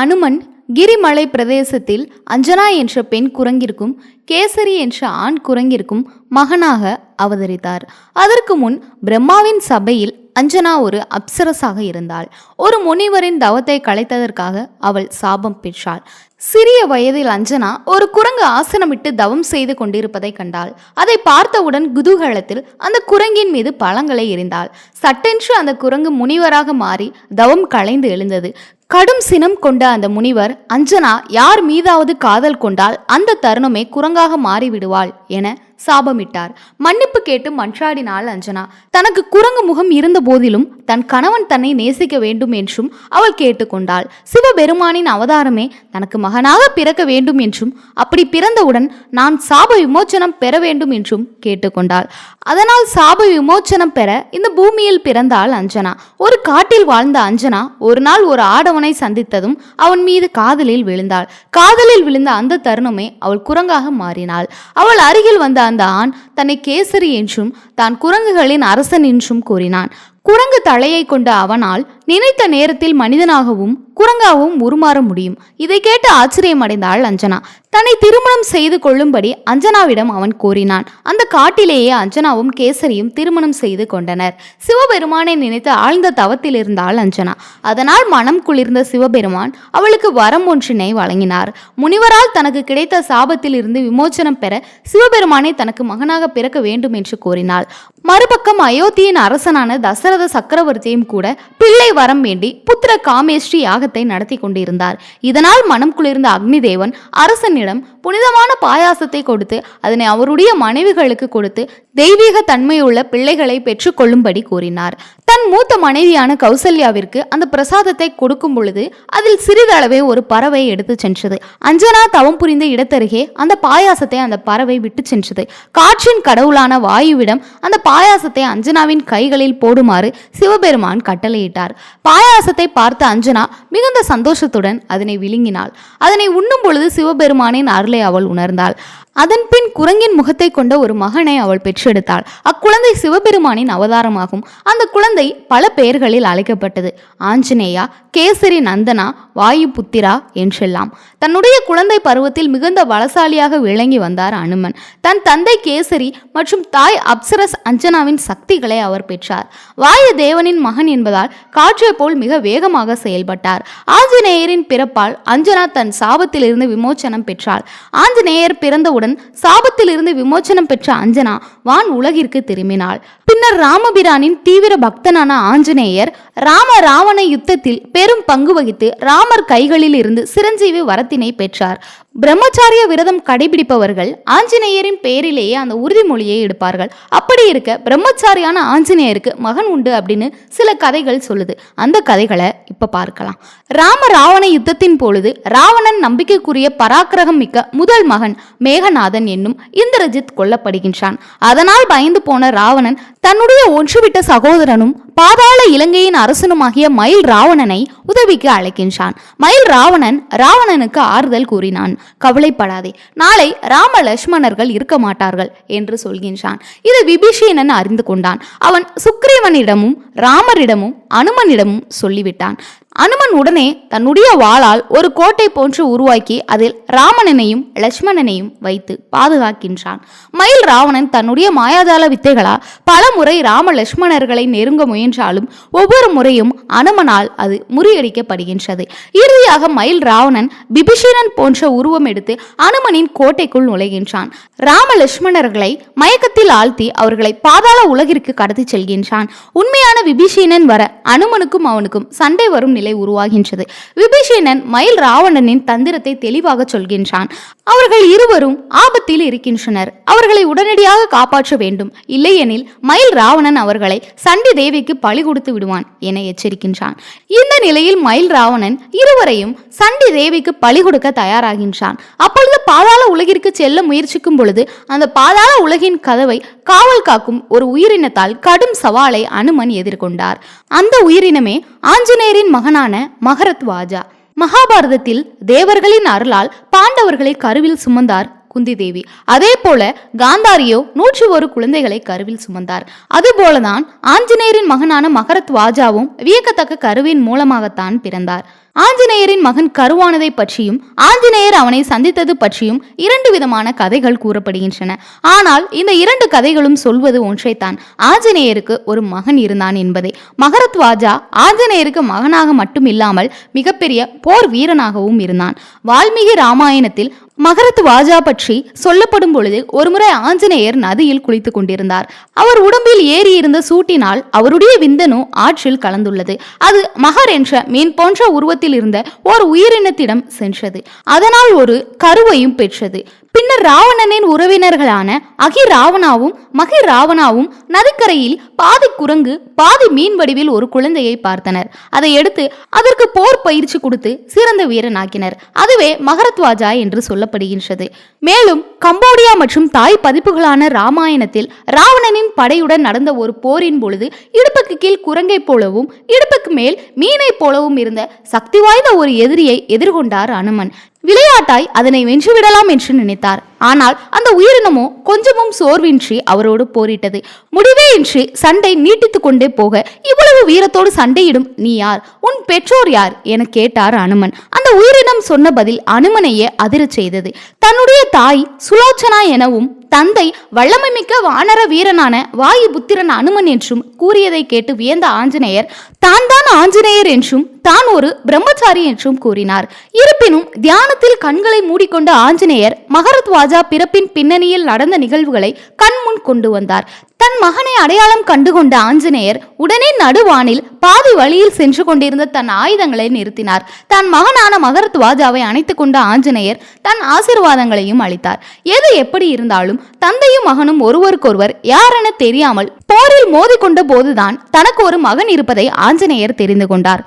அனுமன் கிரிமலை பிரதேசத்தில் அஞ்சனா என்ற பெண் குரங்கிற்கும் கேசரி என்ற ஆண் குரங்கிற்கும் மகனாக அவதரித்தார். அதற்கு முன் பிரம்மாவின் சபையில் அஞ்சனா ஒரு அப்சரஸாக இருந்தாள். ஒரு முனிவரின் தவத்தை கலைத்ததற்காக அவள் சாபம் பெற்றாள். சிறிய வயதில் அஞ்சனா ஒரு குரங்கு ஆசனமிட்டு தவம் செய்து கொண்டிருப்பதை கண்டாள். அதை பார்த்தவுடன் குதூகலத்தில் அந்த குரங்கின் மீது பழங்களை எறிந்தாள். சட்டென்று அந்த குரங்கு முனிவராக மாறி தவம் களைந்து எழுந்தது. கடும் சினம் கொண்ட அந்த முனிவர் அஞ்சனா யார் மீதாவது காதல் கொண்டால் அந்த தருணமே குரங்காக மாறிவிடுவாள் என சாபமிட்டார். மன்னிப்பு கேட்டு மன்றாடினாள் அஞ்சனா. தனக்கு குரங்கு முகம் இருந்த போதிலும் தன் கணவன் தன்னை நேசிக்க வேண்டும் என்றும் அவள் கேட்டுக்கொண்டாள். சிவபெருமானின் அவதாரமே தனக்கு மகனாக பிறக்க வேண்டும் என்றும் அப்படி பிறந்தவுடன் நான் சாப விமோச்சனம் பெற வேண்டும் என்றும் கேட்டுக்கொண்டாள். அதனால் சாப விமோச்சனம் பெற இந்த பூமியில் பிறந்தாள் அஞ்சனா. ஒரு காட்டில் வாழ்ந்த அஞ்சனா ஒரு நாள் ஒரு ஆடவனை சந்தித்ததும் அவன் மீது காதலில் விழுந்தாள். காதலில் விழுந்த அந்த தருணமே அவள் குரங்காக மாறினாள். அவள் அருகில் வந்த அந்த ஆண் தன்னை கேசரி என்றும் தான் குரங்குகளின் அரசன் என்றும் கூறினான். குரங்கு தலையை கொண்ட அவனால் நினைத்த நேரத்தில் மனிதனாகவும் குரங்காகவும் உருமாற முடியும். இதை கேட்டு ஆச்சரியமடைந்தாள் அஞ்சனா. தன்னை திருமணம் செய்து கொள்ளும்படி அஞ்சனாவிடம் அவன் கோரினான் அந்த காட்டிலேயே அஞ்சனாவும் கேசரியும் திருமணம் செய்து கொண்டனர். சிவபெருமானை நினைத்து ஆழ்ந்த தவத்தில் இருந்தாள் அஞ்சனா. அதனால் மனம் குளிர்ந்த சிவபெருமான் அவளுக்கு வரம் ஒன்றினை வழங்கினார். முனிவரால் தனக்கு கிடைத்த சாபத்தில் இருந்து விமோச்சனம் பெற சிவபெருமானை தனக்கு மகனாக பிறக்க வேண்டும் என்று கோரினாள் மறுபக்கம் அயோத்தியின் அரசனான தசரத சக்கரவர்த்தியும் கூட பிள்ளை வரம் வேண்டி புத்திர காமேஸ்ரீ யாகத்தை நடத்தி கொண்டிருந்தார். இதனால் மனம் குளிர்ந்த அக்னிதேவன் அரசனிடம் புனிதமான பாயாசத்தை கொடுத்து அதனை அவருடைய மனைவிகளுக்கு கொடுத்து தெய்வீக தன்மையுள்ள பிள்ளைகளை பெற்றுக்கொள்ளும்படி கூறினார். தன் மூத்த மனைவியான கௌசல்யாவிற்கு அந்த பிரசாதத்தை கொடுக்கும் பொழுது அதில் சிறிதளவே ஒரு பறவை எடுத்து சென்றது. அஞ்சனா தவம் புரிந்த இடத்தருகே அந்த பாயாசத்தை அந்த பறவை விட்டு சென்றது. காற்றின் கடவுளான வாயுவிடம் அந்த பாயாசத்தை அஞ்சனாவின் கைகளில் போடுமாறு சிவபெருமான் கட்டளையிட்டார். பாயாசத்தை பார்த்த அஞ்சனா மிகுந்த சந்தோஷத்துடன் அதனை விழுங்கினாள். அதனை உண்ணும் பொழுது சிவபெருமானின் அருளை அவள் உணர்ந்தாள். அதன்பின் குரங்கின் முகத்தை கொண்ட ஒரு மகனை அவள் பெற்றெடுத்தாள். அக்குழந்தை சிவபெருமானின் அவதாரமாகும். அந்த குழந்தை பல பெயர்களில் அழைக்கப்பட்டது. ஆஞ்சநேயா கேசரி நந்தனா வாயு புத்திரா என்றெல்லாம். தன்னுடைய குழந்தை பருவத்தில் மிகுந்த பலசாலியாக விளங்கி வந்தார் அனுமன். தன் தந்தை கேசரி மற்றும் தாய் அப்சரஸ் அஞ்சனாவின் சக்திகளை அவர் பெற்றார். வாயு தேவனின் மகன் என்பதால் கால் காற்றை போல் மிக வேகமாக செயல்பட்டார். ஆஞ்சநேயரின் பிறப்பால் அஞ்சனா தன் சாபத்திலிருந்து விமோச்சனம் பெற்றாள். ஆஞ்சநேயர் பிறந்தவுடன் சாபத்திலிருந்து விமோச்சனம் பெற்ற அஞ்சனா வான் உலகிற்கு திரும்பினாள். பின்னர் ராமபிரானின் தீவிர பக்தனான ஆஞ்சநேயர் ராம ராவண யுத்தத்தில் பெரும் பங்கு வகித்து ராமர் கைகளில் இருந்து சிரஞ்சீவி வரத்தினை பெற்றார். பிரம்மச்சாரிய விரதம் கடைபிடிப்பவர்கள் ஆஞ்சநேயரின் பெயரிலேயே அந்த உறுதிமொழியை எடுப்பார்கள். அப்படி இருக்க பிரம்மச்சாரியான ஆஞ்சநேயருக்கு மகன் உண்டு அப்படின்னு சில கதைகள் சொல்லுது. அந்த கதைகளை இப்ப பார்க்கலாம். ராம ராவண யுத்தத்தின் பொழுது ராவணன் நம்பிக்கைக்குரிய பராக்கிரகம் மிக்க முதல் மகன் மேகநாதன் என்னும் இந்திரஜித் கொல்லப்படுகின்றான். அதனால் பயந்து போன ராவணன் தன்னுடைய ஒன்றுவிட்ட சகோதரனும் பாதாள இலங்கையின் அரசனுமாகிய மயில் ராவணனை உதவிக்கு அழைக்கின்றான். மயில் ராவணன் ராவணனுக்கு ஆறுதல் கூறினான். கவலைப்படாதே நாளை ராம லட்சுமணர்கள் இருக்க மாட்டார்கள் என்று சொல்கின்றான். இது விபீஷணன் அறிந்து கொண்டான். அவன் சுக்ரீவனிடமும் ராமரிடமும் அனுமனிடமும் சொல்லிவிட்டான். அனுமன் உடனே தன்னுடைய வாளால் ஒரு கோட்டை போன்று உருவாக்கி அதில் ராமனனையும் லட்சுமணனையும் வைத்து பாதுகாக்கின்றான். மயில் ராவணன் தன்னுடைய மாயாஜால வித்தைகளால் பல முறை ராம லட்சுமணர்களை நெருங்க முயன்றாலும் ஒவ்வொரு முறையும் அனுமனால் அது முறியடிக்கப்படுகின்றது. இறுதியாக மயில் ராவணன் பிபிஷீனன் போன்ற உருவம் எடுத்து அனுமனின் கோட்டைக்குள் நுழைகின்றான். ராம லட்சுமணர்களை மயக்கத்தில் ஆழ்த்தி அவர்களை பாதாள உலகிற்கு கடத்தி செல்கின்றான். உண்மையான விபிஷீனன் வர அனுமனுக்கும் அவனுக்கும் சண்டை வரும் நிலை உருவாகின்றது. விபீஷணன் மயில் ராவணனின் தந்திரத்தை தெளிவாக சொல்கின்றான். அவர்கள் இருவரும் ஆபத்தில் இருக்கின்றனர். அவர்களை உடனடியாக காப்பாற்ற வேண்டும். இல்லையெனில் மயில் ராவணன் அவர்களை சண்டி தேவிக்கு பழி கொடுத்து விடுவான் என எச்சரிக்கின்றான். இந்த நிலையில் மயில் ராவணன் இருவரையும் சண்டி தேவிக்கு பழி கொடுக்க தயாராகின்றான். அப்பொழுது பாதாள உலகிற்கு செல்ல முயற்சிக்கும் பொழுது அந்த பாதாள உலகின் கதவை காவல் காக்கும் ஒரு உயிரினத்தால் கடும் சவாலை அனுமன் எதிர்கொண்டார். அந்த உயிரினமே ஆஞ்சநேயரின் மகனான மகரத்வாஜா. மகாபாரதத்தில் தேவர்களின் அருளால் பாண்டவர்களை கருவில் சுமந்தார் குந்தி தேவி அதே போல காந்தாரியோ நூற்றி ஒரு குழந்தைகளை கருவில் சுமந்தார். அதுபோலதான் ஆஞ்சநேயரின் மகனான மகரத்வாஜாவும் வியக்கத்தக்க கருவின் மூலமாகத்தான் பிறந்தார். ஆஞ்சநேயரின் மகன் கருவானதை பற்றியும் ஆஞ்சநேயர் அவனை சந்தித்தது பற்றியும் இரண்டு விதமான கதைகள் கூறப்படுகின்றன. ஆனால் இந்த இரண்டு கதைகளும் சொல்வது ஒன்றைத்தான். ஆஞ்சநேயருக்கு ஒரு மகன் இருந்தான் என்பதை. மகரத்வாஜா ஆஞ்சநேயருக்கு மகனாக மட்டும் இல்லாமல் மிகப்பெரிய போர் வீரனாகவும் இருந்தான். வால்மீகி ராமாயணத்தில் மகரத் வாஜா பற்றி சொல்லப்படும் பொழுது ஒருமுறை ஆஞ்சநேயர் நதியில் குளித்துக் கொண்டிருந்தார். அவர் உடம்பில் ஏறி இருந்த சூட்டினால் அவருடைய விந்தனும் ஆற்றில் கலந்துள்ளது. அது மகர் என்ற மீன் போன்ற உருவத்தில் இருந்த ஓர் உயிரினத்திடம் சென்றது. அதனால் ஒரு கருவையும் பெற்றது. பின்னர் ராவணனின் உறவினர்களான அகி ராவணாவும் மகி ராவணாவும் நதிக்கரையில் பாதி குரங்கு பாதி மீன் வடிவில் ஒரு குழந்தையை பார்த்தனர். அதை எடுத்து அதற்கு போர் பயிற்சி கொடுத்து சிறந்த வீரனாக்கினர். அதுவே மகரத்வாஜா என்று சொல்லப்படுகின்றது. மேலும் கம்போடியா மற்றும் தாய் பதிப்புகளான ராமாயணத்தில் ராவணனின் படையுடன் நடந்த ஒரு போரின் பொழுது இடுப்புக்கு கீழ் குரங்கை போலவும் இடுப்புக்கு மேல் மீனை போலவும் இருந்த சக்தி வாய்ந்த ஒரு எதிரியை எதிர்கொண்டார் அனுமன். விளையாட்டாய் அதனை வென்றுவிடலாம் என்று நினைத்தார். ஆனால் அந்த உயிரினமோ கொஞ்சமும் சோர்வின்றி அவரோடு போரிட்டது. முடிவே இன்றி சண்டை நீட்டித்துக் கொண்டே போக இவ்வளவு வீரத்தோடு சண்டையிடும் நீ யார்? உன் பெற்றோர் யார்? என கேட்டார் அனுமன். அந்த உயிரினம் சொன்ன பதில் அனுமனையே அதிரச் செய்தது. தன்னுடைய தாய் சுலோச்சனா எனவும் தந்தை வல்லமைமிக்க வானர வீரனான வாயு புத்திரன் அனுமன் என்றும் கூறியதை கேட்டு வியந்த ஆஞ்சநேயர் தான் தான் ஆஞ்சநேயர் என்றும் தான் ஒரு பிரம்மச்சாரி என்றும் கூறினார். இருப்பினும் தியானத்தில் கண்களை மூடிக்கொண்ட ஆஞ்சநேயர் மகரத்வாஜா பிறப்பின் பின்னணியில் நடந்த நிகழ்வுகளை கண்முன் கொண்டு வந்தார். தன் மகனை அடையாளம் கண்டுகொண்ட ஆஞ்சநேயர் உடனே நடுவானில் பாதி வழியில் சென்று கொண்டிருந்த தன் ஆயுதங்களை நிறுத்தினார். தன் மகனான மகரத்வாஜாவை அணைத்துக் கொண்ட ஆஞ்சநேயர் தன் ஆசிர்வாதங்களையும் அளித்தார். எது எப்படி இருந்தாலும் தந்தையும் மகனும் ஒருவருக்கொருவர் யாரென தெரியாமல் போரில் மோதிக்கொண்ட போதுதான் தனக்கு ஒரு மகன் இருப்பதை ஆஞ்சநேயர் தெரிந்து கொண்டார்.